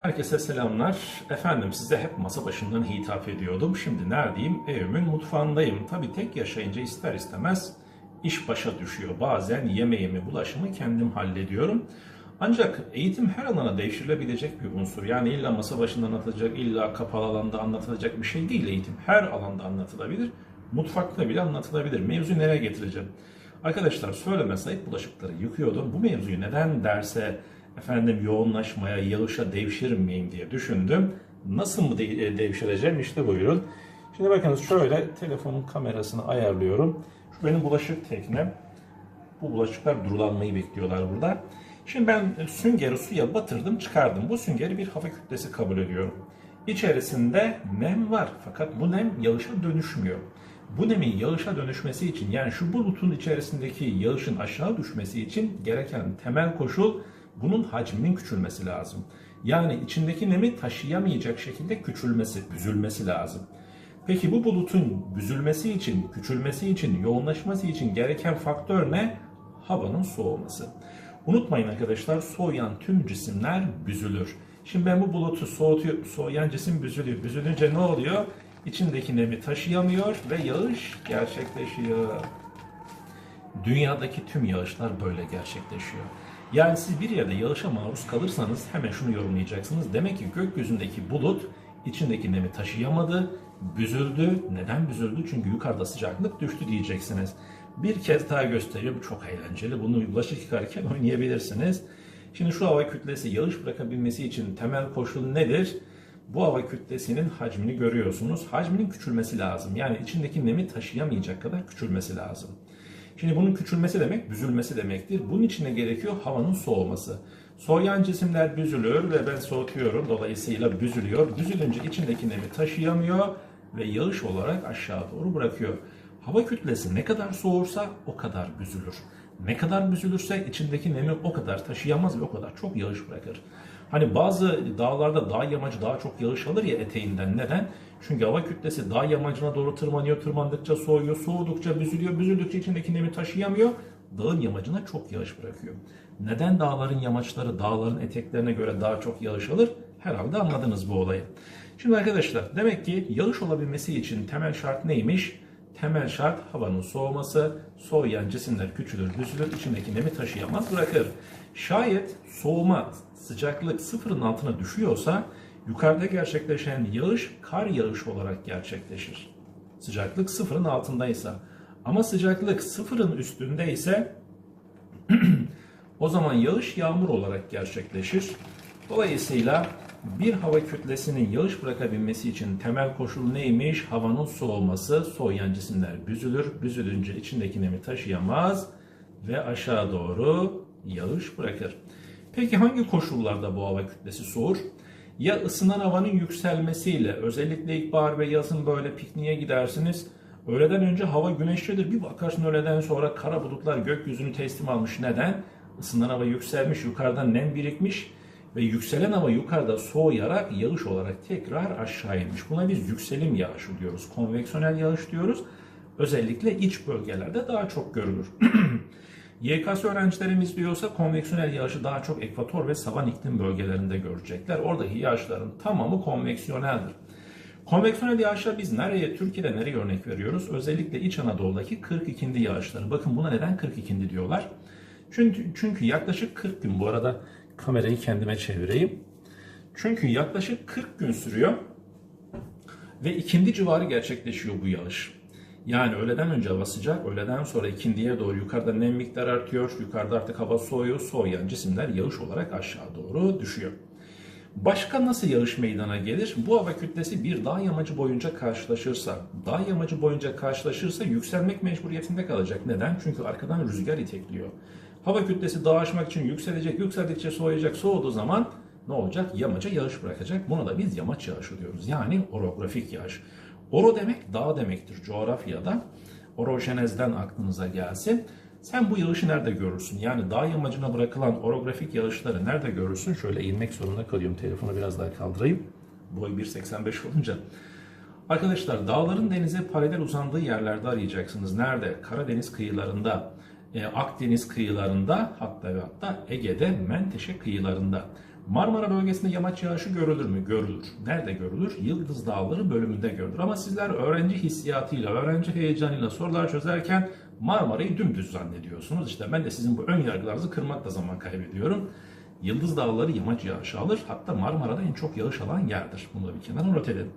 Herkese selamlar. Efendim size hep masa başından hitap ediyordum. Şimdi neredeyim? Evimin mutfağındayım. Tabii tek yaşayınca ister istemez iş başa düşüyor. Bazen yemeğimi, bulaşımı kendim hallediyorum. Ancak eğitim her alana devşirilebilecek bir unsur. Yani illa masa başında anlatılacak, illa kapalı alanda anlatılacak bir şey değil eğitim. Her alanda anlatılabilir. Mutfakta bile anlatılabilir. Mevzu nereye getireceğim? Arkadaşlar söyleme sayıp bulaşıkları yıkıyordum. Bu mevzuyu neden derse efendim yoğunlaşmaya, yağışa devşirmeyeyim diye düşündüm. Nasıl mı e, devşireceğim? İşte buyurun. Şimdi bakınız şöyle telefonun kamerasını ayarlıyorum. Şu benim bulaşık teknem. Bu bulaşıklar durulanmayı bekliyorlar burada. Şimdi ben süngeri suya batırdım çıkardım. Bu süngeri bir hava kütlesi kabul ediyorum. İçerisinde nem var fakat bu nem yağışa dönüşmüyor. Bu nemin yağışa dönüşmesi için yani şu bulutun içerisindeki yağışın aşağı düşmesi için gereken temel koşul bunun hacminin küçülmesi lazım. Yani içindeki nemi taşıyamayacak şekilde küçülmesi, büzülmesi lazım. Peki bu bulutun büzülmesi için, küçülmesi için, yoğunlaşması için gereken faktör ne? Havanın soğuması. Unutmayın arkadaşlar soğuyan tüm cisimler büzülür. Şimdi ben bu bulutu soğutuyor, soğuyan cisim büzülüyor. Büzülünce ne oluyor? İçindeki nemi taşıyamıyor ve yağış gerçekleşiyor. Dünyadaki tüm yağışlar böyle gerçekleşiyor. Yani siz bir yerde yağışa maruz kalırsanız hemen şunu yorumlayacaksınız. Demek ki gökyüzündeki bulut içindeki nemi taşıyamadı, büzüldü. Neden büzüldü? Çünkü yukarıda sıcaklık düştü diyeceksiniz. Bir kez daha gösteriyorum. Çok eğlenceli. Bunu bulaşık yıkarken oynayabilirsiniz. Şimdi şu hava kütlesi yağış bırakabilmesi için temel koşul nedir? Bu hava kütlesinin hacmini görüyorsunuz. Hacminin küçülmesi lazım. Yani içindeki nemi taşıyamayacak kadar küçülmesi lazım. Şimdi bunun küçülmesi demek büzülmesi demektir. Bunun için de gerekiyor havanın soğuması. Soğuyan cisimler büzülür ve ben soğutuyorum. Dolayısıyla büzülüyor. Büzülünce içindeki nemi taşıyamıyor ve yağış olarak aşağı doğru bırakıyor. Hava kütlesi ne kadar soğursa o kadar büzülür. Ne kadar büzülürse içindeki nemi o kadar taşıyamaz ve o kadar çok yağış bırakır. Hani bazı dağlarda dağ yamacı daha çok yağış alır ya eteğinden. Neden? Çünkü hava kütlesi dağ yamacına doğru tırmanıyor. Tırmandıkça soğuyor. Soğudukça büzülüyor. Büzüldükçe içindeki nemi taşıyamıyor. Dağın yamacına çok yağış bırakıyor. Neden dağların yamaçları dağların eteklerine göre daha çok yağış alır? Herhalde anladınız bu olayı. Şimdi arkadaşlar demek ki yağış olabilmesi için temel şart neymiş? Temel şart havanın soğuması, soğuyan cisimler küçülür, büzülür, içindeki nemi taşıyamaz, bırakır. Şayet soğuma, sıcaklık sıfırın altına düşüyorsa yukarıda gerçekleşen yağış kar yağışı olarak gerçekleşir. Sıcaklık sıfırın altındaysa. Ama sıcaklık sıfırın üstündeyse o zaman yağış yağmur olarak gerçekleşir. Dolayısıyla bir hava kütlesinin yağış bırakabilmesi için temel koşul neymiş? Havanın soğuması, soğuyan cisimler büzülür. Büzülünce içindeki nemi taşıyamaz ve aşağı doğru yağış bırakır. Peki hangi koşullarda bu hava kütlesi soğur? Ya ısınan havanın yükselmesiyle, özellikle ilkbahar ve yazın böyle pikniğe gidersiniz. Öğleden önce hava güneşlidir. Bir bakarsın öğleden sonra kara bulutlar gökyüzünü teslim almış. Neden? Isınan hava yükselmiş, yukarıdan nem birikmiş ve yükselen hava yukarıda soğuyarak yağış olarak tekrar aşağı inmiş. Buna biz yükselim yağışı diyoruz. Konveksiyonel yağış diyoruz. Özellikle iç bölgelerde daha çok görülür. YKS öğrencilerimiz diyorsa konveksiyonel yağışı daha çok ekvator ve savan iklim bölgelerinde görecekler. Oradaki yağışların tamamı konveksiyoneldir. Konveksiyonel yağışlar biz nereye, Türkiye'de nereye örnek veriyoruz? Özellikle İç Anadolu'daki 42. yağışları. Bakın buna neden 42. diyorlar? Çünkü, çünkü yaklaşık 40 gün bu arada kamerayı kendime çevireyim. Çünkü yaklaşık 40 gün sürüyor ve ikindi civarı gerçekleşiyor bu yağış. Yani öğleden önce hava sıcak, öğleden sonra ikindiye doğru yukarıda nem miktarı artıyor, yukarıda artık hava soğuyor, soğuyan cisimler yağış olarak aşağı doğru düşüyor. Başka nasıl yağış meydana gelir? Bu hava kütlesi bir dağ yamacı boyunca karşılaşırsa, dağ yamacı boyunca karşılaşırsa yükselmek mecburiyetinde kalacak. Neden? Çünkü arkadan rüzgar itekliyor. Hava kütlesi dağı aşmak için yükselecek, yükseldikçe soğuyacak, soğuduğu zaman ne olacak? Yamaca yağış bırakacak. Buna da biz yamaç yağışı diyoruz. Yani orografik yağış. Oro demek dağ demektir coğrafyada. Orojenezden aklınıza gelsin. Sen bu yağışı nerede görürsün? Yani dağ yamacına bırakılan orografik yağışları nerede görürsün? Şöyle inmek zorunda kalıyorum. Telefonu biraz daha kaldırayım. Boy 1.85 olunca. Arkadaşlar dağların denize paralel uzandığı yerlerde arayacaksınız. Nerede? Karadeniz kıyılarında, e, Akdeniz kıyılarında hatta ve hatta Ege'de Menteşe kıyılarında. Marmara bölgesinde yamaç yağışı görülür mü? Görülür. Nerede görülür? Yıldız Dağları bölümünde görülür. Ama sizler öğrenci hissiyatıyla, öğrenci heyecanıyla sorular çözerken Marmara'yı dümdüz zannediyorsunuz. İşte ben de sizin bu ön yargılarınızı kırmakla zaman kaybediyorum. Yıldız Dağları yamaç yağışı alır. Hatta Marmara'da en çok yağış alan yerdir. Bunu da bir kenara not edin.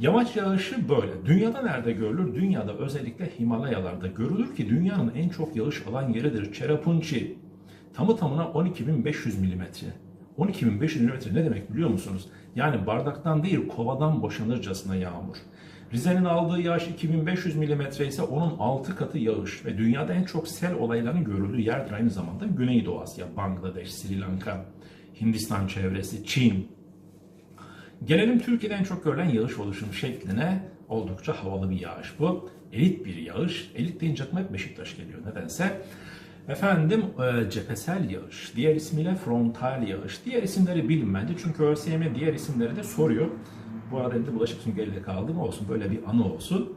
Yamaç yağışı böyle. Dünyada nerede görülür? Dünyada özellikle Himalayalarda görülür ki dünyanın en çok yağış alan yeridir. Cherrapunchi tamı tamına 12.500 milimetre. 12.500 milimetre ne demek biliyor musunuz? Yani bardaktan değil kovadan boşanırcasına yağmur. Rize'nin aldığı yağış 2500 milimetre ise onun 6 katı yağış ve dünyada en çok sel olaylarının görüldüğü yerdir aynı zamanda Güneydoğu Asya, Bangladeş, Sri Lanka, Hindistan çevresi, Çin, Gelelim Türkiye'de en çok görülen yağış oluşum şekline oldukça havalı bir yağış bu. Elit bir yağış. Elit deyince aklıma hep Beşiktaş geliyor nedense. Efendim e, cephesel yağış, diğer ismiyle frontal yağış. Diğer isimleri bilinmedi çünkü ÖSYM diğer isimleri de soruyor. Bu arada elimde bulaşık süngeriyle kaldım olsun böyle bir anı olsun.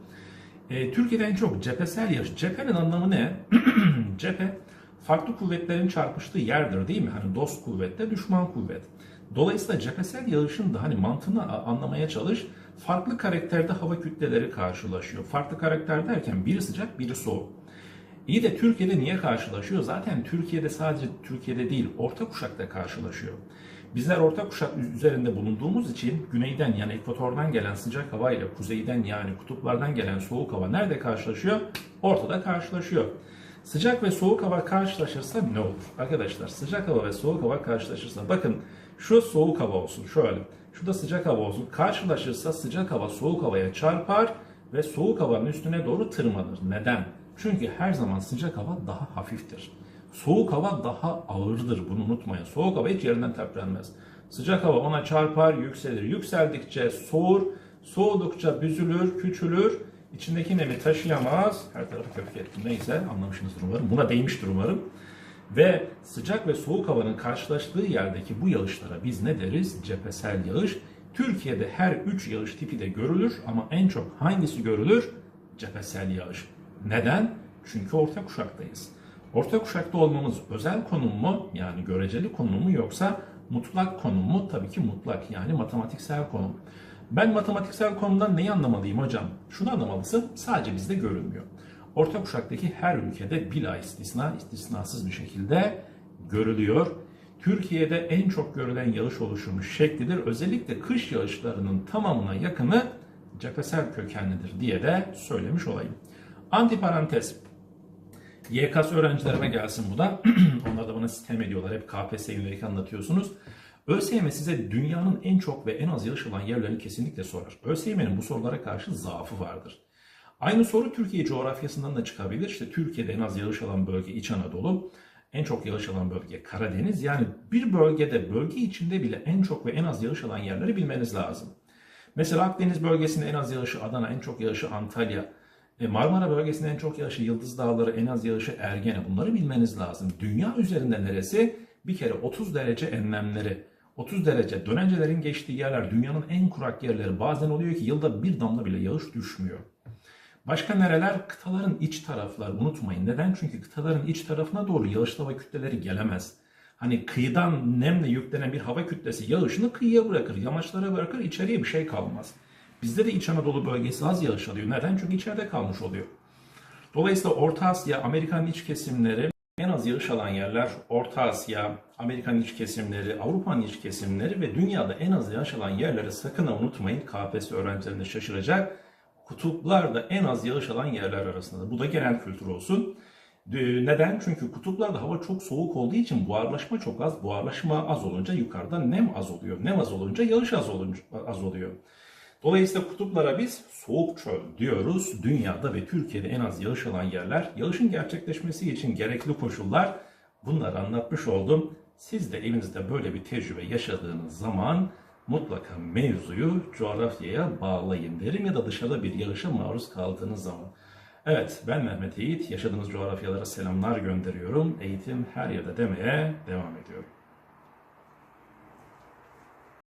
E, Türkiye'de en çok cephesel yağış. Cephenin anlamı ne? Cephe farklı kuvvetlerin çarpıştığı yerdir değil mi? Hani dost kuvvetle düşman kuvvet. Dolayısıyla cephesel yağışın da hani mantığını anlamaya çalış. Farklı karakterde hava kütleleri karşılaşıyor. Farklı karakter derken biri sıcak biri soğuk. İyi de Türkiye'de niye karşılaşıyor? Zaten Türkiye'de sadece Türkiye'de değil orta kuşakta karşılaşıyor. Bizler orta kuşak üzerinde bulunduğumuz için güneyden yani ekvatordan gelen sıcak hava ile kuzeyden yani kutuplardan gelen soğuk hava nerede karşılaşıyor? Ortada karşılaşıyor. Sıcak ve soğuk hava karşılaşırsa ne olur? Arkadaşlar sıcak hava ve soğuk hava karşılaşırsa bakın şu soğuk hava olsun şöyle. Şu da sıcak hava olsun. Karşılaşırsa sıcak hava soğuk havaya çarpar ve soğuk havanın üstüne doğru tırmanır. Neden? Çünkü her zaman sıcak hava daha hafiftir. Soğuk hava daha ağırdır. Bunu unutmayın. Soğuk hava hiç yerinden teprenmez. Sıcak hava ona çarpar, yükselir. Yükseldikçe soğur, soğudukça büzülür, küçülür. İçindeki nemi taşıyamaz. Her tarafı köpük ettim. Neyse anlamışsınızdır umarım. Buna değmiştir umarım. Ve sıcak ve soğuk havanın karşılaştığı yerdeki bu yağışlara biz ne deriz? Cephesel yağış. Türkiye'de her üç yağış tipi de görülür ama en çok hangisi görülür? Cephesel yağış. Neden? Çünkü orta kuşaktayız. Orta kuşakta olmamız özel konum mu? Yani göreceli konum mu yoksa mutlak konum mu? Tabii ki mutlak yani matematiksel konum. Ben matematiksel konumdan neyi anlamalıyım hocam? Şunu anlamalısın sadece bizde görünmüyor. Orta kuşaktaki her ülkede bila istisna, istisnasız bir şekilde görülüyor. Türkiye'de en çok görülen yağış oluşumu şeklidir. Özellikle kış yağışlarının tamamına yakını cephesel kökenlidir diye de söylemiş olayım. Antiparantez. YKS öğrencilerime gelsin bu da. Onlar da bana sistem ediyorlar. Hep KPSS yönelik anlatıyorsunuz. ÖSYM size dünyanın en çok ve en az yağış alan yerlerini kesinlikle sorar. ÖSYM'nin bu sorulara karşı zaafı vardır. Aynı soru Türkiye coğrafyasından da çıkabilir. İşte Türkiye'de en az yağış alan bölge İç Anadolu, en çok yağış alan bölge Karadeniz. Yani bir bölgede, bölge içinde bile en çok ve en az yağış alan yerleri bilmeniz lazım. Mesela Akdeniz bölgesinde en az yağışı Adana, en çok yağışı Antalya, Marmara bölgesinde en çok yağışı Yıldız Dağları, en az yağışı Ergene. Bunları bilmeniz lazım. Dünya üzerinde neresi? Bir kere 30 derece enlemleri. 30 derece dönencelerin geçtiği yerler dünyanın en kurak yerleri. Bazen oluyor ki yılda bir damla bile yağış düşmüyor. Başka nereler? Kıtaların iç tarafları. Unutmayın. Neden? Çünkü kıtaların iç tarafına doğru yağışlı hava kütleleri gelemez. Hani kıyıdan nemle yüklenen bir hava kütlesi yağışını kıyıya bırakır, yamaçlara bırakır, içeriye bir şey kalmaz. Bizde de İç Anadolu bölgesi az yağış alıyor. Neden? Çünkü içeride kalmış oluyor. Dolayısıyla Orta Asya, Amerika'nın iç kesimleri en az yağış alan yerler Orta Asya, Amerika'nın iç kesimleri, Avrupa'nın iç kesimleri ve dünyada en az yağış alan yerleri sakın unutmayın. KPSS öğrencilerinde şaşıracak. Kutuplar da en az yağış alan yerler arasında. Bu da genel kültür olsun. Neden? Çünkü kutuplarda hava çok soğuk olduğu için buharlaşma çok az. Buharlaşma az olunca yukarıda nem az oluyor. Nem az olunca yağış az, olunca, az oluyor. Dolayısıyla kutuplara biz soğuk çöl diyoruz. Dünyada ve Türkiye'de en az yağış alan yerler, yağışın gerçekleşmesi için gerekli koşullar bunları anlatmış oldum. Siz de evinizde böyle bir tecrübe yaşadığınız zaman mutlaka mevzuyu coğrafyaya bağlayın derim ya da dışarıda bir yağışa maruz kaldığınız zaman. Evet ben Mehmet Yiğit. Yaşadığınız coğrafyalara selamlar gönderiyorum. Eğitim her yerde demeye devam ediyorum.